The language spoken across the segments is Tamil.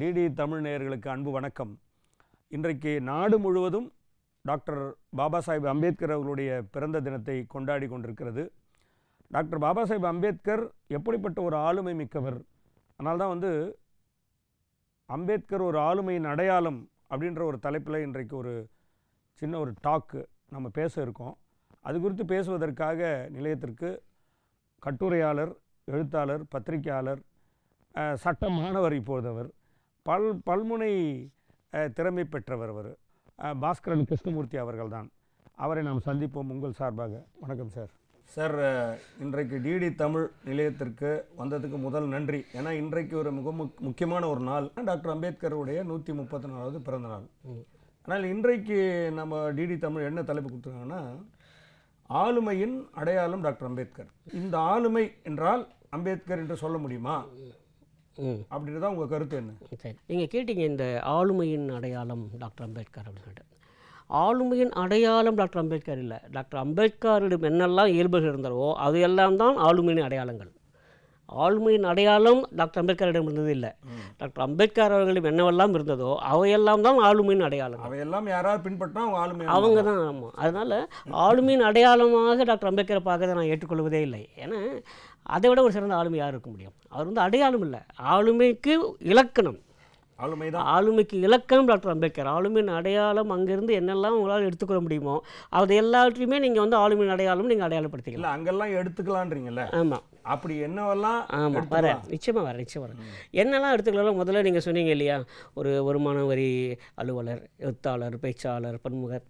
டிடி தமிழ் நேயர்களுக்கு அன்பு வணக்கம். இன்றைக்கு நாடு முழுவதும் டாக்டர் பாபா சாஹிப் அம்பேத்கர் அவர்களுடைய பிறந்த தினத்தை கொண்டாடி கொண்டிருக்கிறது. டாக்டர் பாபா சாஹிப் அம்பேத்கர் எப்படிப்பட்ட ஒரு ஆளுமை மிக்கவர்? அதனால்தான் வந்து அம்பேத்கர் ஒரு ஆளுமையின் அடையாளம் அப்படின்ற ஒரு தலைப்பில் இன்றைக்கு ஒரு சின்ன ஒரு டாக்கு நம்ம பேச இருக்கோம். அது குறித்து பேசுவதற்காக நிலையத்திற்கு கட்டுரையாளர் எழுத்தாளர் பத்திரிகையாளர் சட்ட மாணவர் இப்போது அவர். பல் பல்முனை திறமை பெற்றவர் அவர். பாஸ்கரன் கிருஷ்ணமூர்த்தி அவர்கள் தான் அவரை நாம் சந்திப்போம் உங்கள் சார்பாக. வணக்கம் சார். சார் இன்றைக்கு டிடி தமிழ் நிலையத்திற்கு வந்ததுக்கு முதல் நன்றி. ஏன்னா இன்றைக்கு ஒரு மிக முக்- முக்கியமான ஒரு நாள். டாக்டர் அம்பேத்கருடைய நூற்றி முப்பத்தி நாலாவது பிறந்த நாள். ஆனால் இன்றைக்கு நம்ம டிடி தமிழ் என்ன தலைப்பு கொடுத்துருக்காங்கன்னா ஆளுமையின் அடையாளம் டாக்டர் அம்பேத்கர். இந்த ஆளுமை என்றால் அம்பேத்கர் என்று சொல்ல முடியுமா? அப்படின்றதா உங்கள் கருத்து என்ன? சரி. நீங்கள் கேட்டீங்க இந்த ஆளுமையின் அடையாளம் டாக்டர் அம்பேத்கர் அப்படின்னு சொல்லிட்டு ஆளுமையின் அடையாளம் டாக்டர் அம்பேத்கர் இல்லை. டாக்டர் அம்பேத்கரிடம் என்னெல்லாம் இயல்புகள் இருந்ததோ அது எல்லாம் தான் ஆளுமையின் அடையாளங்கள். ஆளுமையின் அடையாளம் டாக்டர் அம்பேத்கரிடம் இருந்தது இல்லை டாக்டர் அம்பேத்கர் அவர்களிடம் என்னவெல்லாம் இருந்ததோ அவையெல்லாம் தான் ஆளுமையின் அடையாளங்கள். அவையெல்லாம் யாராவது பின்பற்றினா அவங்க ஆளுமை அவங்க தான் ஆமாம் அதனால் ஆளுமையின் அடையாளமாக டாக்டர் அம்பேத்கரை பார்க்கறதை நான் ஏற்றுக்கொள்வதே இல்லை. ஏன்னா அதை விட ஒரு சிறந்த ஆளுமை யார் இருக்க முடியும்? அவர் வந்து அடையாளம் இல்லை. ஆளுமைக்கு இலக்கணம். ஆளுமை தான். ஆளுமைக்கு இலக்கணம் டாக்டர் அம்பேத்கர். ஆளுமையின் அடையாளம் அங்கேருந்து என்னெல்லாம் உங்களால் எடுத்துக்கொள்ள முடியுமோ அது எல்லாத்தையுமே நீங்கள் வந்து ஆளுமையின் அடையாளம் நீங்கள் அடையாளப்படுத்திக்கலாம். அங்கெல்லாம் எடுத்துக்கலான்றீங்கல்ல? ஆமாம் அப்படி என்னவெல்லாம் ஆமாம் வரேன்? நிச்சயமாக வரேன் நிச்சயம் வரேன். என்னெல்லாம் எடுத்துக்கலாம் முதல்ல நீங்கள் சொன்னீங்க இல்லையா ஒரு வருமான வரி அலுவலர் எழுத்தாளர் பேச்சாளர் பன்முக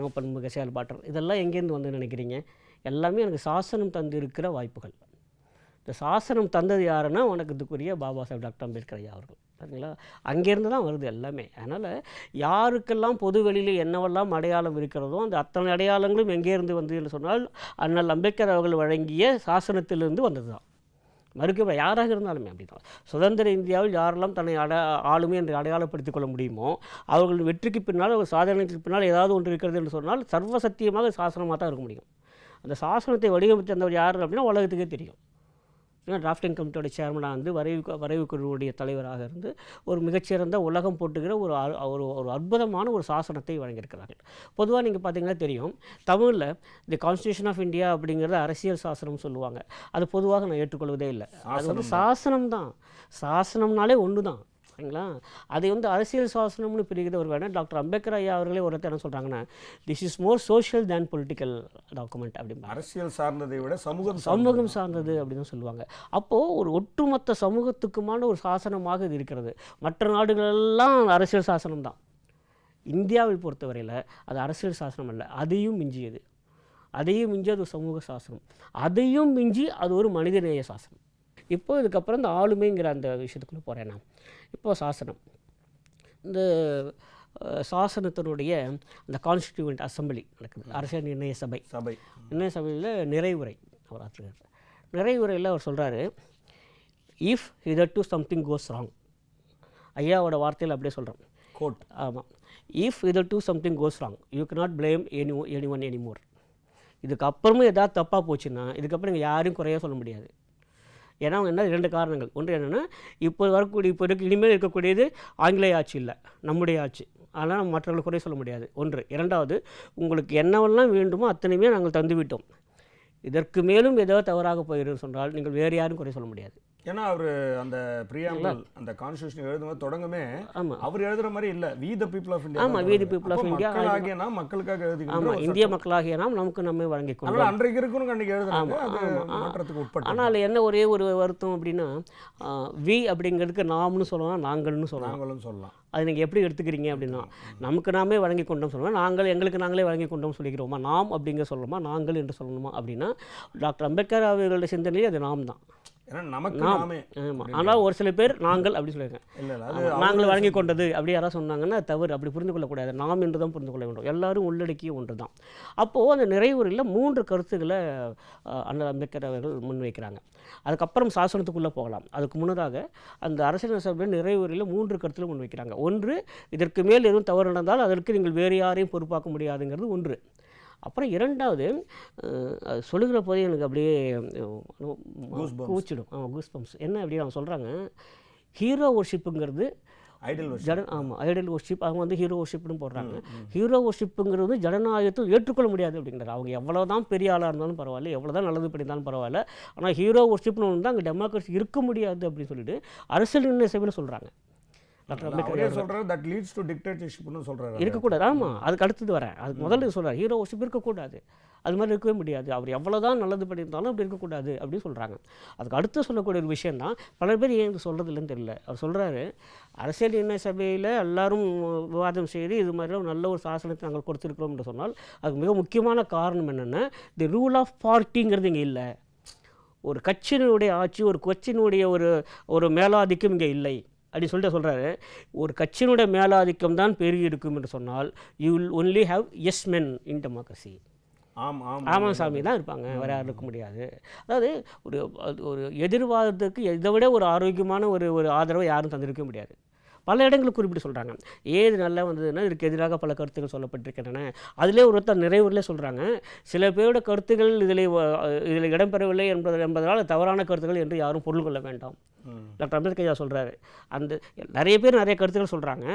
நோ பன்முக செயல்பாட்டர் இதெல்லாம் எங்கேருந்து வந்து நினைக்கிறீங்க? எல்லாமே எனக்கு சாசனம் தந்து இருக்கிற வாய்ப்புகள். இந்த சாசனம் தந்தது யாருன்னா உனக்கு இதுக்குரிய பாபா சாஹேப் டாக்டர் அம்பேத்கர் ஐயா அவர்கள். சரிங்களா அங்கேருந்து தான் வருது எல்லாமே. அதனால் யாருக்கெல்லாம் பொது வெளியில் என்னவெல்லாம் அடையாளம் இருக்கிறதோ அந்த அத்தனை அடையாளங்களும் எங்கேருந்து வந்ததுன்னு என்று சொன்னால் அண்ணல் அம்பேத்கர் அவர்கள் வழங்கிய சாசனத்திலிருந்து வந்தது தான் மறுக்க யாராக இருந்தாலுமே அப்படிதான். சுதந்திர இந்தியாவில் யாரெல்லாம் தன்னை அட ஆளுமை என்று அடையாளப்படுத்திக் கொள்ள முடியுமோ அவர்கள் வெற்றிக்கு பின்னால் ஒரு சாதனைக்கு பின்னால் ஏதாவது ஒன்று இருக்கிறது என்று சொன்னால் சர்வசத்தியமாக சாசனமாக தான் இருக்க முடியும். அந்த சாசனத்தை வடிவமைத்து அந்தவர் யார் அப்படின்னா உலகத்துக்கே தெரியும். டிராஃப்டிங் கமிட்டியோட சேர்மனாக வந்து வரைவு வரைவு குழுவுடைய தலைவராக இருந்து ஒரு மிகச்சிறந்த உலகம் போட்டுகிற ஒரு ஒரு ஒரு அற்புதமான ஒரு சாசனத்தை வழங்கியிருக்கிறார்கள். பொதுவாக நீங்கள் பார்த்தீங்கன்னா தெரியும் தமிழில் தி கான்ஸ்டியூஷன் ஆஃப் இந்தியா அப்படிங்கிறது அரசியல் சாசனம் சொல்லுவாங்க. அது பொதுவாக நான் ஏற்றுக்கொள்வதே இல்லை. அது வந்து சாசனம் தான் சாசனம்னாலே ஒன்று தான் சரிங்களா? அதை வந்து அரசியல் சாசனம்னு பிரிக்கிறது ஒரு வேணால் டாக்டர் அம்பேத்கர் ஐயா அவர்களே ஒரு இடத்துல என்ன சொல்கிறாங்கன்னா this is more social than political document அப்படிம்பாங்க. அரசியல் சார்ந்ததை விட சமூகம். சமூகம் சார்ந்தது அப்படின்னு சொல்லுவாங்க. அப்போது ஒரு ஒட்டுமொத்த சமூகத்துக்குமான ஒரு சாசனமாக இது இருக்கிறது. மற்ற நாடுகளெல்லாம் அரசியல் சாசனம் தான். இந்தியாவை பொறுத்தவரையில் அது அரசியல் சாசனம் அல்ல. அதையும் மிஞ்சியது. அதையும் மிஞ்சி அது ஒரு சமூக சாசனம். அதையும் மிஞ்சி அது ஒரு மனிதநேய சாசனம். இப்போ இதுக்கப்புறம் இந்த ஆளுமைங்கிற அந்த விஷயத்துக்குள்ளே போகிறேன் நான். இப்போ சாசனம். இந்த சாசனத்தினுடைய அந்த கான்ஸ்டிடியூவன்ட் அசம்பிளி நடக்குது. அரசியல் நிர்ணய சபை. சபை. நிர்ணய சபையில் நிறைவுரை அவர் ஆற்றுகிறார் நிறைவுரையில் அவர் சொல்கிறாரு if either to something goes wrong ஐயாவோட வார்த்தையில் அப்படியே சொல்கிறோம் கோட் ஆமாம் if either to something goes wrong you cannot blame any any one anymore இதுக்கப்புறமும் ஏதாவது தப்பாக போச்சுன்னா இதுக்கப்புறம் நீங்கள் யாரையும் குறைய சொல்ல முடியாது. ஏன்னா அவங்க என்ன இரண்டு காரணங்கள். ஒன்று என்னென்னா இப்போ வரக்கூடிய இப்போ இருக்க இனிமேல் இருக்கக்கூடியது ஆங்கிலேய ஆட்சி இல்லை நம்முடைய ஆட்சி. அதனால் நம்ம மற்றவர்களை குறை சொல்ல முடியாது. ஒன்று. இரண்டாவது உங்களுக்கு என்னவெல்லாம் வேண்டுமோ அத்தனையுமே நாங்கள் தந்துவிட்டோம். இதற்கு மேலும் ஏதோ தவறாக போயிருந்து சொன்னால் நீங்கள் வேறு யாரும் குறை சொல்ல முடியாது. ஏன்னா அவர் அந்த பிரியாமல் அந்த கான்ஸ்டியூஷன் எழுதும்போது தொடங்கமே ஆமாம் அவர் எழுதுற மாதிரி இல்ல. We the people of India ஆமா, we the people of India. மக்களாகிய நாம் மக்களுக்காக எழுதுகின்ற ஆமாம் இந்திய மக்களாகிய நாம் நமக்கு நம்மை கொள்வோம். அதனால அன்றைக்கு இருக்கணும் அன்றைக்கு எழுதுறாங்க. மாற்றத்துக்கு உட்பட்டு. ஆனால் என்ன ஒரே ஒரு வருத்தம் அப்படின்னா வி அப்படிங்கிறதுக்கு நாம்னு சொல்லலாம் நாங்கள்னு சொல்லலாம். நாங்களும் சொல்லலாம். அது நீங்கள் எப்படி எடுத்துக்கிறீங்க அப்படின்னா நமக்கு நாமே வழங்கி கொண்டோம் சொல்லுவோம். நாங்கள் எங்களுக்கு நாங்களே வழங்கி கொண்டோம் சொல்லிக்கிறோமா? நாம் அப்படிங்க சொல்லணுமா நாங்கள் என்று சொல்லணுமா? அப்படின்னா டாக்டர் அம்பேத்கர் அவர்களுடைய சிந்தனையே அது நாம் தான். ஏன்னா நமக்கு நாம். நாமே. ஆமாம் ஆனால் ஒரு சில பேர் நாங்கள் அப்படி சொல்லியிருக்கேன் நாங்கள் வழங்கி கொண்டது அப்படி யாராவது சொன்னாங்கன்னா தவறு. அப்படி புரிந்து கொள்ளக்கூடாது. நாம் என்று தான் புரிந்து கொள்ள வேண்டும். எல்லாரும் உள்ளடக்கிய ஒன்று தான் அப்போது அந்த நிறைவுரையில் மூன்று கருத்துக்களை அண்ணல் அம்பேத்கர் அவர்கள் முன்வைக்கிறாங்க. அதுக்கப்புறம் சாசனத்துக்குள்ளே போகலாம். அதுக்கு முன்னதாக அந்த அரசியல் சபையில் நிறைவுரையில் மூன்று கருத்துக்களை முன்வைக்கிறாங்க. ஒன்று இதற்கு மேல் எதுவும் தவறு நடந்தால் அதற்கு நீங்கள் வேறு யாரையும் பொறுப்பாக்க முடியாதுங்கிறது ஒன்று. அப்புறம் இரண்டாவது அது சொல்லுகிற போதே எனக்கு அப்படியே. கூச்சிடும் ஆமாம் கூஸ் பம்ப்ஸ் என்ன அப்படி அவங்க சொல்கிறாங்க ஹீரோ ஒர்ஷிப்புங்கிறது வருஷம் ஜன ஆமாம் ஐடல் ஒர்ஷிப் அவங்க வந்து ஹீரோ ஒர்ஷிப்னு போடுறாங்க. ஹீரோ ஒர்ஷிப்புங்கிறது வந்து ஜனநாயகத்தை ஏற்றுக்கொள்ள முடியாது அப்படிங்கிறார். அவங்க எவ்வளோ தான் பெரிய ஆளாக இருந்தாலும் பரவாயில்ல எவ்வளோ தான் நல்லது பண்ணியிருந்தாலும் பரவாயில்ல. ஆனால் ஹீரோ ஒர்ஷிப்னு தான் அங்கே டெமோக்ரஸி இருக்க முடியாது அப்படின்னு சொல்லிட்டு அரசியல் நிர்ணய சொல்கிறாங்க சொல்றாரு தட் லீட்ஸ் டு டிக்டேட்டர்ஷிப்னு சொல்றாரு இருக்கக்கூடாது. ஆமாம் அதுக்கு அடுத்தது வரேன் அதுக்கு முதல்ல சொல்கிறார் ஹீரோ ஒர்ஷிப் இருக்கக்கூடாது. அது மாதிரி இருக்கவே முடியாது. அவர் எவ்வளோ தான் நல்லது பண்ணியிருந்தாலும் அப்படி இருக்கக்கூடாது. அப்படின்னு சொல்கிறாங்க அதுக்கு அடுத்து சொல்லக்கூடிய ஒரு விஷயம் தான் பல பேர் ஏன் இது சொல்கிறது இல்லைன்னு தெரியல. அவர் சொல்கிறாரு அரசியல் நிர்ணய சபையில் எல்லாரும் விவாதம் செய்து இது மாதிரி ஒரு நல்ல ஒரு சாசனத்தை நாங்கள் கொடுத்துருக்கிறோம் என்று சொன்னால் அதுக்கு மிக முக்கியமான காரணம் என்னென்னா தி ரூல் ஆஃப் பார்ட்டிங்கிறது இங்கே இல்லை. ஒரு கட்சியினுடைய ஆட்சி ஒரு கட்சியினுடைய ஒரு ஒரு மேலாதிக்கம் இங்கே இல்லை. அப்படி சொல்லிட்டு சொல்கிறாரு ஒரு கட்சியினுடைய மேலாதிக்கம் தான் பெருகி இருக்கும் என்று சொன்னால் you will only have yes men in democracy ஆமா ஆமா ஆமாம் சாமி தான் இருப்பாங்க வேற யாரும் இருக்க முடியாது. அதாவது ஒரு ஒரு எதிர்வாதத்துக்கு இதை விட ஒரு ஆரோக்கியமான ஒரு ஒரு ஆதரவை யாரும் தந்திருக்க முடியாது. பல இடங்களுக்கு குறிப்பிட்டு சொல்கிறாங்க ஏது நல்லா வந்ததுன்னா இதுக்கு எதிராக பல கருத்துக்கள் சொல்லப்பட்டிருக்கின்றன. அதிலே ஒருத்தர் நிறைவுல சொல்கிறாங்க சில பேரோட கருத்துக்கள் இதில் இதில் இடம்பெறவில்லை என்பது என்பதனால் தவறான கருத்துக்கள் என்று யாரும் பொருள் கொள்ள வேண்டாம். டாக்டர் அம்பேத்கர் ஐயா சொல்கிறாரு அந்த நிறைய பேர் நிறைய கருத்துக்கள் சொல்கிறாங்க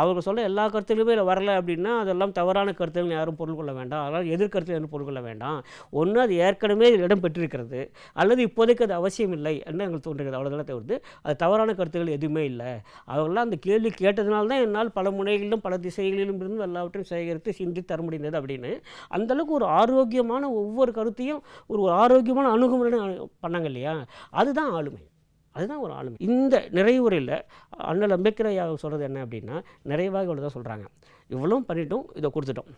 அவங்க சொல்ல எல்லா கருத்துகளுமே இதில் வரல அப்படின்னா அதெல்லாம் தவறான கருத்துகள் யாரும் பொருள் கொள்ள வேண்டாம். அதனால் எதிர்கருத்து யாரும் பொருள் கொள்ள வேண்டாம். ஒன்று அது ஏற்கனவே இடம் பெற்றிருக்கிறது. அல்லது இப்போதைக்கு அது அவசியம் இல்லை என்ன எங்களுக்கு தோன்றுகிறது. அவ்வளோதான் தவிர்த்து அது தவறான கருத்துகள் எதுவுமே இல்லை. அவங்களாம் அந்த கேள்வி கேட்டதுனால தான் என்னால் பல முனைகளிலும் பல திசைகளிலும் இருந்து எல்லாவற்றையும் சேகரித்து சிந்தி தர முடிந்தது அப்படின்னு. அந்தளவுக்கு ஒரு ஆரோக்கியமான ஒவ்வொரு கருத்தையும் ஒரு ஆரோக்கியமான அணுகுமுறை பண்ணாங்க இல்லையா? அதுதான் ஆளுமை. அதுதான் ஒரு ஆளுமை. இந்த நிறைவுரையில் அண்ணல் அம்பேத்கர் ஐயா சொல்கிறது என்ன அப்படின்னா நிறைவாக இவ்வளோ தான் சொல்கிறாங்க இவ்வளவும் பண்ணிட்டோம் இதை கொடுத்துட்டோம்.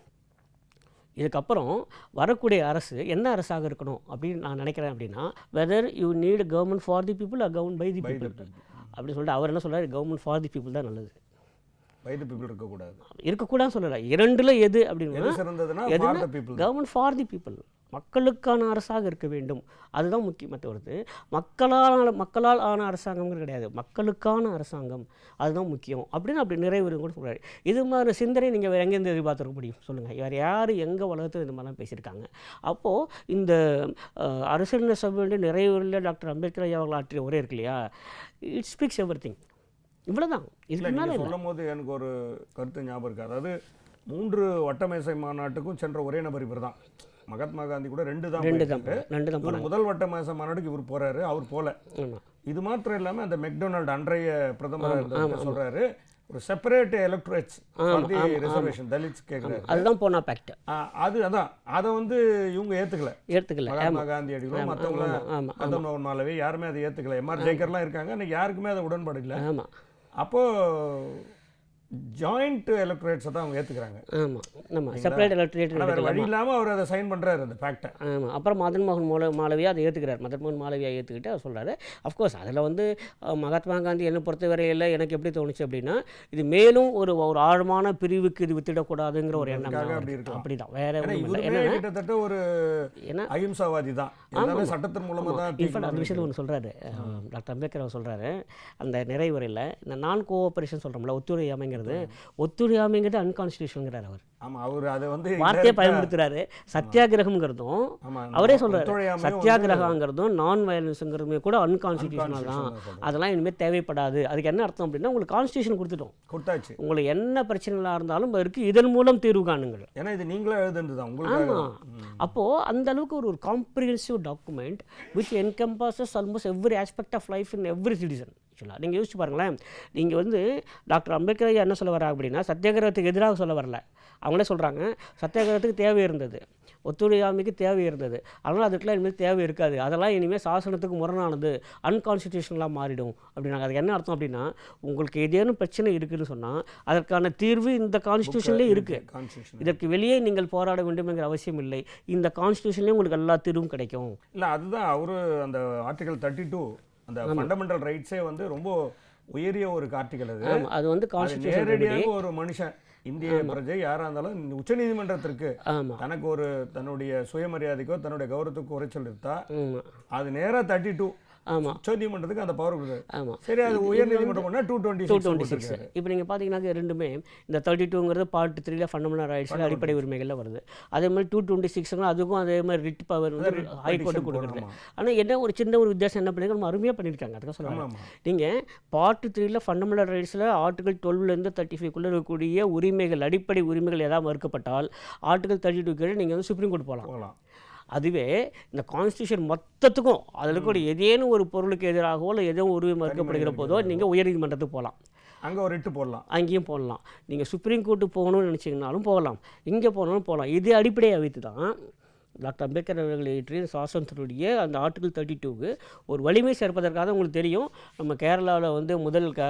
இதுக்கப்புறம் வரக்கூடிய அரசு என்ன அரசாக இருக்கணும் அப்படின்னு நான் நினைக்கிறேன் அப்படின்னா whether you need government for the people a government by the people. அப்படின்னு சொல்லிட்டு அவர் என்ன சொல்றாரு? கவர்மெண்ட் ஃபார் தி பீப்புள் தான் நல்லது. By the people இருக்கக்கூடாது. இருக்கக்கூடாதுன்னு சொல்லலை. இரண்டில் எது அப்படின்னா people government for the people மக்களுக்கான அரசாக இருக்க வேண்டும். அதுதான் முக்கியமாக தவிர்த்து மக்களால் மக்களால் ஆன அரசாங்கம்ங்கிறது கிடையாது. மக்களுக்கான அரசாங்கம். அதுதான் முக்கியம். அப்படின்னு அப்படி நிறைவேறும் கூட சொல்கிறாரு இது மாதிரி சிந்தனை நீங்கள் வேறு எங்கேருந்து எதிர்பார்த்துருக்க முடியும்? சொல்லுங்கள் வேறு யார்? எங்கே வளர்த்து இந்த மாதிரிலாம் பேசியிருக்காங்க. அப்போது இந்த அரசியல் சபையுடைய நிறைவேறில் டாக்டர் அம்பேத்கர் ஐயா அவர்கள் ஆற்றிய உரை இருக்கு இல்லையா? இட் ஸ்பீக்ஸ் எவ்ரி திங் இவ்வளோதான் இதுக்கு சொல்லும் போது எனக்கு ஒரு கருத்து ஞாபகம் இருக்கு. அதாவது மூன்று வட்டமேசை மாநாட்டுக்கும் சென்ற ஒரே நபர் இவர் தான் மகாத்மா காந்தி கூட ரெண்டு தான் ரெண்டு தான். ரெண்டு தான் முதல் வட்டமேசை மாநாட்டுக்கு இவர் போறாரு அவர் போல. இது மாத்திரம் இல்லாம அந்த மெக்டொனால்டு அன்றைய பிரதமர் சொல்றாரு? ஒரு செப்பரேட் எலக்ட்ரேட்ஸ் ரிசர்வேஷன் தலித்ஸ் கேட்குறாரு. அதுதான் போனா பேக்ட் அது அதான். அதை வந்து இவங்க ஏத்துக்கல. ஏற்றுக்கல மகாத்மா காந்தி அடிகளும் மற்றவங்க ஆமாம் மதம் மாலவி யாருமே அதை ஏத்துக்கல. எம்ஆர் ஜேக்கர்லாம் இருக்காங்க இன்னைக்கு யாருக்குமே அதை உடன்பாடு இல்லை ஆமாம் அப்போ ஜாயிண்ட் எலக்ட்ரேட்ஸை தான் அவங்க ஏத்துக்கிறாங்க. ஆமாம் நம்ம செப்பரேட் எலக்ட்ரேட் வேற வழி இல்லாம அவர் அதை சைன் பண்றாரு அந்த ஃபேக்டை ஆமாம் அப்புறம் மதன் மோகன் மோல மாளவியா அதை ஏற்றுக்கிறார் மதன் மோகன் மாளவியா ஏற்றுக்கிட்டு அவர் சொல்கிறாரு அஃப்கோர்ஸ் அதில் வந்து மகாத்மா காந்தி என்னை பொறுத்தவரையில் எனக்கு எப்படி தோணுச்சு அப்படின்னா இது மேலும் ஒரு ஒரு ஆழமான பிரிவுக்கு இது வித்திடக்கூடாதுங்கிற ஒரு எண்ணம் தான் அப்படி. அப்படிதான். வேற கிட்டத்தட்ட ஒரு ஏன்னா அகிம்சாவாதி தான். சட்டத்தின் மூலமா தான் இன்ஃபேக்ட் தீர்க்கணும் அந்த விஷயத்தில் ஒன்று சொல்கிறாரு டாக்டர் அம்பேத்கர் அவர் சொல்கிறாரு அந்த நிறைவுரையில் இந்த நான் கோஆபரேஷன் சொல்கிறோம்ல ஒத்துழையாமைங்கிறது ஒத்துழையாமைங்கிறது அன்கான்ஸ்டியூஷனுங்கிறார் அவர். அவர் அதை வந்து வார்த்தையை பயன்படுத்துறாரு. சத்தியாகிரகம்ங்கிறதும் அவரே வந்து சத்தியாகிரகங்கிறதும் நான் வயலன்ஸுங்கிறதுமே கூட அன்கான்ஸ்டியூஷனல் தான். அதெல்லாம் இனிமேல் தேவைப்படாது. அதுக்கு என்ன அர்த்தம் அப்படின்னா உங்களுக்கு கான்ஸ்டியூஷன் கொடுத்துட்டோம். கொடுத்தாச்சு. உங்களுக்கு என்ன பிரச்சனைகளாக இருந்தாலும் அதற்கு இதன் மூலம் தீர்வு காணுங்கள். ஏன்னா இது நீங்களே எழுதுனது தான். ஆமாம் அப்போது அந்த அளவுக்கு ஒரு ஒரு comprehensive document which encompasses almost every aspect of life in every citizen ஆக்சுவலாக நீங்கள் யோசிச்சு பாருங்களேன். நீங்கள் வந்து டாக்டர் அம்பேத்கர் ஐயா என்ன சொல்ல வராங்க அப்படின்னா சத்தியாகிரகத்துக்கு எதிராக சொல்ல வரல. அவங்களே சொல்கிறாங்க சத்தியாகிரகத்துக்கு தேவை இருந்தது. ஒத்துழையாமைக்கு தேவை இருந்தது. அதனால் அதுக்கெல்லாம் இனிமேல் தேவை இருக்காது. அதெல்லாம் இனிமேல் சாசனத்துக்கு முரணானது. அன்கான்ஸ்டியூஷனலாக மாறிடும் அப்படின்னாங்க. அதுக்கு என்ன அர்த்தம் அப்படின்னா உங்களுக்கு ஏதேனும் பிரச்சனை இருக்குதுன்னு சொன்னால் அதற்கான தீர்வு இந்த கான்ஸ்டியூஷன்லேயே இருக்குது இதற்கு வெளியே நீங்கள் போராட வேண்டும் என்கிற அவசியம் இல்லை. இந்த கான்ஸ்டியூஷன்லேயே உங்களுக்கு எல்லா தீர்வும் கிடைக்கும். இல்ல அதுதான் அவரு அந்த ஆர்டிகல் தேர்ட்டி டூ அந்த ஃபண்டமெண்டல் ரைட்ஸே வந்து ரொம்ப உயரிய ஒரு ஆர்டிகல் அது. அது வந்து நேரடியாக ஒரு மனுஷன் இந்திய பிரஜை யாரா இருந்தாலும் உச்சநீதிமன்றத்திற்கு ஆமாம் தனக்கு ஒரு தன்னுடைய சுயமரியாதைக்கோ தன்னுடைய கௌரவத்துக்கோ குறைச்சல் இருந்தா அது நேரா தேர்ட்டி டூ ஆமாம் உச்சநீதிமன்றத்துக்கு அந்த பவர் கொடுக்குது ஆமாம் சரி அது உயர் நீதிமன்றம் two twenty two twenty six இப்போ நீங்கள் பார்த்தீங்கன்னா ரெண்டுமே இந்த தேர்ட்டி டூங்கிறது பார்ட் த்ரீல ஃபண்டமெண்டல் ரைட்ஸில் அடிப்படை உரிமைகளில் வருது. அதே மாதிரி டூ டுவெண்ட்டி சிக்ஸ்னா அதுக்கும் அதே மாதிரி ரிட் பவர் வந்து ஹைகோர்ட்டு கொடுக்குறது. ஆனால் என்ன ஒரு சின்ன ஒரு வித்தியாசம் என்ன பண்ணிருக்காங்க? நம்ம அருமையாக பண்ணியிருக்காங்க அதுக்காக ஆமா நீங்கள் பார்ட் த்ரீல ஃபண்டமெண்டல் ரைட்ஸில் ஆர்டிகல் டுவெல்லேருந்து தேர்ட்டி ஃபைவ்க்குள்ளே இருக்கக்கூடிய உரிமைகள் அடிப்படை உரிமைகள் ஏதாவது மறுக்கப்பட்டால் ஆர்டிகல் தேர்ட்டி டூ கீழே நீங்கள் வந்து சுப்ரீம் கோர்ட் போகலாம் அதுவே இந்த கான்ஸ்டியூஷன் மொத்தத்துக்கும் அதில் கூட ஏதேனும் ஒரு பொருளுக்கு எதிராகவோ இல்லை ஏதோ உரிமை மறுக்கப்படுகிற போதோ நீங்கள் உயர்நீதிமன்றத்துக்கு போகலாம் அங்க ஒரு இட்டு போடலாம். அங்கேயும் போடலாம். நீங்கள் சுப்ரீம் கோர்ட்டு போகணும்னு நினச்சிங்கனாலும் போகலாம். இங்கே போகணும்னு போகலாம். இது அடிப்படையாக வைத்து தான் டாக்டர் அம்பேத்கர் அவர்கள் இயற்றிய சாசனத்தினுடைய அந்த ஆர்டிகல் தேர்ட்டி டூக்கு ஒரு வலிமை சேர்ப்பதற்காக உங்களுக்கு தெரியும். நம்ம கேரளாவில் வந்து முதல் க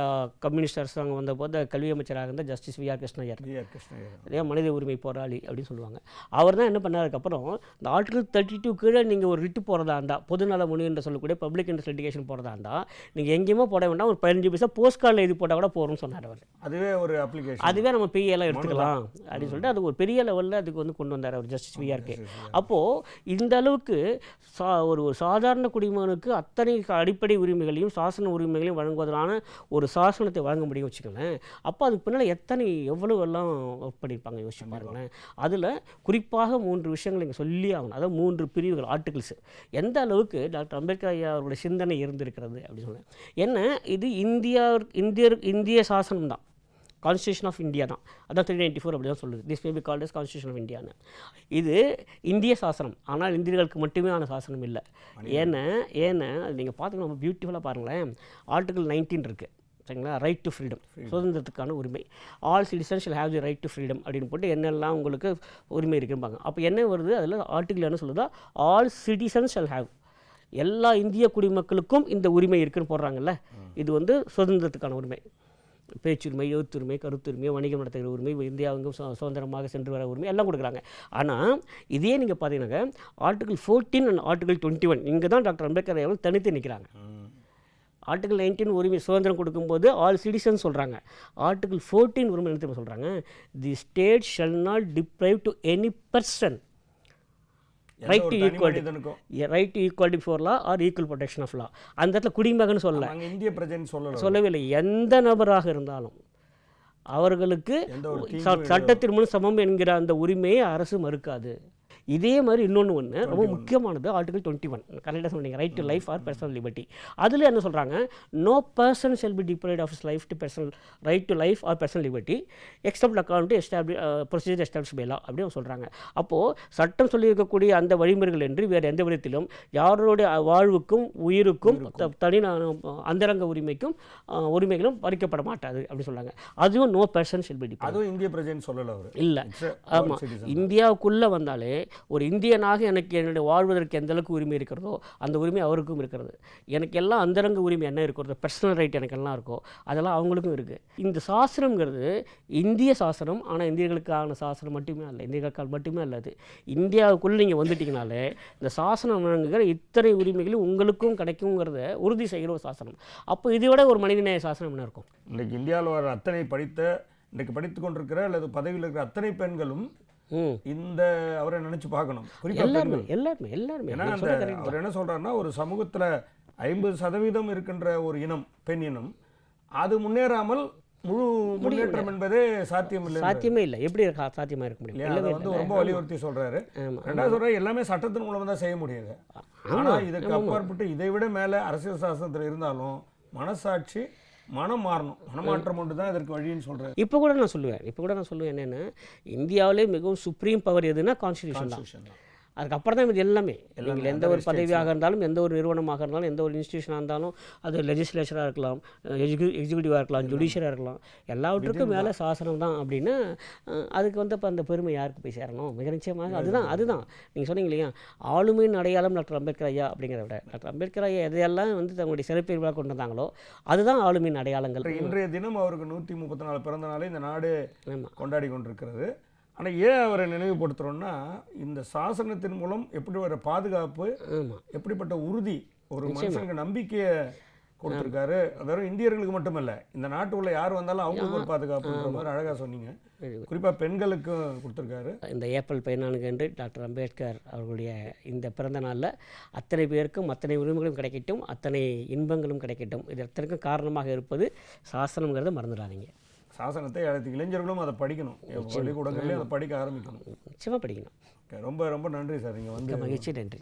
கம்யூனிஸ்ட் அரசாங்கம் வந்தபோது கல்வி அமைச்சராக இருந்த justice V R V R Krishnagiri அதே மனித உரிமை போராளி அப்படின்னு சொல்லுவாங்க. அவர் தான் என்ன பண்ணதுக்கப்புறம் இந்த ஆர்டிகல் தேர்ட்டி டூ கீழே நீங்கள் ஒரு ரிட்டு போகிறதா இருந்தால் பொதுநல முனி என்று சொல்லக்கூடிய பப்ளிக் இன்ட்ரெஸ்ட் லிட்டிகேஷன் போகிறதா இருந்தால் நீங்கள் எங்கேயுமே போட வேண்டாம். ஒரு பதினஞ்சு பைசா போஸ்ட் கார்டில் எழுதி போட்டால் கூட போகிறோம்னு சொன்னார் அவர். அதுவே ஒரு அப்ளிகேஷன் அதுவே நம்ம பிஏலாம் எடுத்துக்கலாம் அப்படின்னு சொல்லிட்டு அது ஒரு பெரிய லெவலில் அதுக்கு வந்து கொண்டு வந்தார் அவர் ஜஸ்டிஸ் விஆர்கே அப்போது இந்த அளவுக்கு சா ஒரு ஒரு சாதாரண குடிமகனுக்கு அத்தனை அடிப்படை உரிமைகளையும் சாசன உரிமைகளையும் வழங்குவதற்கான ஒரு சாசனத்தை வழங்க முடியும் வச்சுக்கோங்களேன். அப்போ அதுக்கு பின்னால் எத்தனை எவ்வளவு எல்லாம் பண்ணியிருப்பாங்க? யோசிச்சு பாருங்களேன். அதில் குறிப்பாக மூன்று விஷயங்கள் இங்கே சொல்லி ஆகணும். அதாவது மூன்று பிரிவுகள் ஆர்டிகிள்ஸ் எந்த அளவுக்கு டாக்டர் அம்பேத்கர் ஐயா அவருடைய சிந்தனை இருந்திருக்கிறது அப்படின்னு சொன்னேன் என்ன? இது இந்தியா இந்தியர் இந்திய சாசனம் தான். கான்ஸ்டியூஷன் ஆஃப் இந்தியா தான். அதான் த்ரீ நைன்டி ஃபோர் அப்படி தான் சொல்லுது. This may be called as constitution of இந்தியான்னு இது இந்திய சாசனம். ஆனால் இந்தியர்களுக்கு மட்டுமே ஆன சாசனம் இல்லை. ஏன்னா ஏன்னா அது நீங்கள் பார்த்தீங்கன்னா ரொம்ப பியூட்டிஃபுல்லாக பாருங்களேன். ஆர்டிகல் நைன்டீன் இருக்குது சரிங்களா? ரைட் டு ஃப்ரீடம் சுதந்திரத்துக்கான உரிமை. All citizen shall have the right to freedom அப்படின்னு போட்டு என்னெல்லாம் உங்களுக்கு உரிமை இருக்கும்பாங்க. அப்போ என்ன வருது? அதில் ஆர்டிகல் என்ன சொல்லுதா? ஆல் சிட்டிசன் ஷல் ஹேவ் எல்லா இந்திய குடிமக்களுக்கும் இந்த உரிமை இருக்குன்னு போடுறாங்கல்ல. இது வந்து சுதந்திரத்துக்கான உரிமை. பேச்சுரிமை எழுத்துரிமை கருத்துரிமை வணிகம் நடத்துகிற உரிமை இந்தியாவுக்கும் சுதந்திரமாக சென்று வர உரிமை எல்லாம் கொடுக்குறாங்க. ஆனால் இதே நீங்கள் பார்த்தீங்கன்னா article fourteen and article twenty one இங்கே தான் டாக்டர் அம்பேத்கர் அவர்கள் தனித்து நிற்கிறாங்க ஆர்டிகல் நைன்டீன் உரிமை சுதந்திரம் கொடுக்கும்போது ஆல் சிட்டிசன் சொல்கிறாங்க ஆர்டிகல் ஃபோர்டீன் உரிமை என்ன சொல்கிறாங்க the state shall not deprive to any person To equality. மனிதனுக்கும். Right to equality for law or equal protection of law அந்த இடத்துல குடிமகன் சொல்லல. இந்திய பிரஜைன்னு சொல்லல சொல்லவில்லை. எந்த நபராக இருந்தாலும் அவர்களுக்கு சட்டத்தின் முன் சமம் என்கிற அந்த உரிமையை அரசு மறுக்காது. இதே மாதிரி இன்னொன்று ஒன்று ரொம்ப முக்கியமானது ஆர்டிகல் டுவெண்ட்டி ஒன் கரெக்டாக சொன்னீங்க. Right to life or personal liberty அதில் என்ன சொல்கிறாங்க no person shall be deprived of life to personal right to life or personal liberty except account establish procedure establish by law அப்படின்னு சொல்கிறாங்க அப்போது சட்டம் சொல்லியிருக்கக்கூடிய அந்த வழிமுறைகள் என்று வேறு எந்த விதத்திலும் யாருடைய வாழ்வுக்கும் உயிருக்கும் தனி அந்தரங்க உரிமைக்கும் உரிமைகளும் பறிக்கப்பட மாட்டாது. அப்படி சொல்கிறாங்க அதுவும் நோ பர்சன் ஷெல் பி அதுவும் இந்திய பிரஜைன்னு சொல்லல அவரு. இல்லை. ஆமாம். இந்தியாவுக்குள்ளே வந்தாலே ஒரு இந்தியனாக எனக்கு என்னுடைய வாழ்வதற்கு எந்த அளவுக்கு உரிமை இருக்கிறதோ அந்த உரிமை அவருக்கும் இருக்கிறது. எனக்கு எல்லாம் அந்தரங்க உரிமை என்ன இருக்கிறதோ பர்சனல் ரைட் எனக்கு எல்லாம் இருக்கோ அதெல்லாம் அவங்களுக்கும் இருக்குது இந்த சாஸ்திரங்கிறது இந்திய சாசனம் ஆனால் இந்தியர்களுக்கான சாஸ்திரம் மட்டுமே அல்ல இந்தியர்களுக்கால் மட்டுமே அல்லது இந்தியாவுக்குள்ளே நீங்கள் வந்துட்டிங்கனாலே இந்த சாசனம் வழங்குகிற இத்தனை உரிமைகளும் உங்களுக்கும் கிடைக்குங்கிறத உறுதி செய்கிற ஒரு சாசனம். அப்போ இதை விட ஒரு மனிதநேய சாசனம் என்ன இருக்கும்? இன்றைக்கு இந்தியாவில் வர அத்தனை படித்த இன்றைக்கு படித்து கொண்டிருக்கிற அல்லது பதவியில் இருக்கிற அத்தனை பெண்களும் இந்த அவரை நினைச்சு பார்க்கணும். எல்லாருமே எல்லாருமே எல்லாருமே. அவர் என்ன சொல்றாருன்னா ஒரு சமூகத்துல ஐம்பது சதவீதம் இருக்கின்ற ஒரு இனம் பெண் இனம் அது முன்னேறாமல் முழு முன்னேற்றம் என்பதே சாத்தியம் இல்லை சாத்தியமே இல்லை. எப்படி இருக்கா சாத்தியமா இருக்க முடியும்? வந்து ரொம்ப வலியுறுத்தி சொல்றாரு. ரெண்டாவது சொல்றாரு எல்லாமே சட்டத்தின் மூலம் தான் செய்ய முடியுது. ஆனா இதுக்கு அப்பாற்பட்டு இதை விட மேல அரசியல் சாசனத்துல இருந்தாலும் மனசாட்சி மனம் மாறணும். மனமாற்றம் ஒன்று தான் இதற்கு வழின்னு சொல்றாரு. இப்போ கூட நான் சொல்லுவேன். இப்போ கூட நான் சொல்லுவேன் என்னென்னா இந்தியாவிலே மிகவும் சுப்ரீம் பவர் எதுனா கான்ஸ்டியூஷன் தான். அதுக்கப்புறம் தான் இது எல்லாமே. நீங்கள் எந்த ஒரு பதவியாக இருந்தாலும் எந்த ஒரு நிறுவனமாக இருந்தாலும் எந்த ஒரு இன்ஸ்டியூஷனாக இருந்தாலும் அது லெஜிஸ்லேச்சராக இருக்கலாம் எக்ஸிக்யூ எக்ஸிக்யூட்டிவாக இருக்கலாம் ஜுடிஷியராக இருக்கலாம் எல்லாவற்றுக்கும் மேலே சாசனம் தான் அப்படின்னா அதுக்கு வந்து இப்போ அந்த பெருமை யாருக்கு போய் சேரணும்? மிக நிச்சயமாக அதுதான் அதுதான். நீங்கள் சொன்னீங்க இல்லையா? ஆளுமையின் அடையாளம் டாக்டர் அம்பேத்கர் ஐயா அப்படிங்கிறத விட. டாக்டர் அம்பேத்கர் ஐயா எதையெல்லாம் வந்து தங்களுடைய சிறப்பிரிவாக கொண்டு வந்தாங்களோ அதுதான் ஆளுமையின் அடையாளங்கள். இன்றைய தினம் அவருக்கு நூற்றி முப்பத்தி நாலு பிறந்த நாளை இந்த நாடு கொண்டாடி கொண்டிருக்கிறது. ஆனா ஏன் அவரை நினைவுபடுத்துறோம்னா இந்த சாசனத்தின் மூலம் எப்படி ஒரு பாதுகாப்பு எப்படிப்பட்ட உறுதி ஒரு மனுஷனுக்கு நம்பிக்கையை கொடுத்துருக்காரு. வெறும் இந்தியர்களுக்கு மட்டுமல்ல இந்த நாட்டுக்குள்ள யார் வந்தாலும் அவங்களுக்கு ஒரு பாதுகாப்புன்ற மாதிரி அழகா சொன்னீங்க. Very good. குறிப்பா பெண்களுக்கும் கொடுத்துருக்காரு. இந்த ஏப்ரல் பதினான்கு அன்று டாக்டர் அம்பேத்கர் அவர்களுடைய இந்த பிறந்த நாளில் அத்தனை பேருக்கும் அத்தனை உரிமைகளும் கிடைக்கட்டும் அத்தனை இன்பங்களும் கிடைக்கட்டும். இது அத்தனைக்கும் காரணமாக இருப்பது சாசனம்ங்கிறத மறந்துடாதீங்க. சாசனத்தை அடுத்த இளைஞர்களும் அதை படிக்கணும். பள்ளிக்கூடங்கள்லேயும் அதை படிக்க ஆரம்பிக்கணும். நிச்சயமாக படிக்கணும். ரொம்ப ரொம்ப நன்றி சார். நீங்கள் வந்து மகிழ்ச்சி. நன்றி.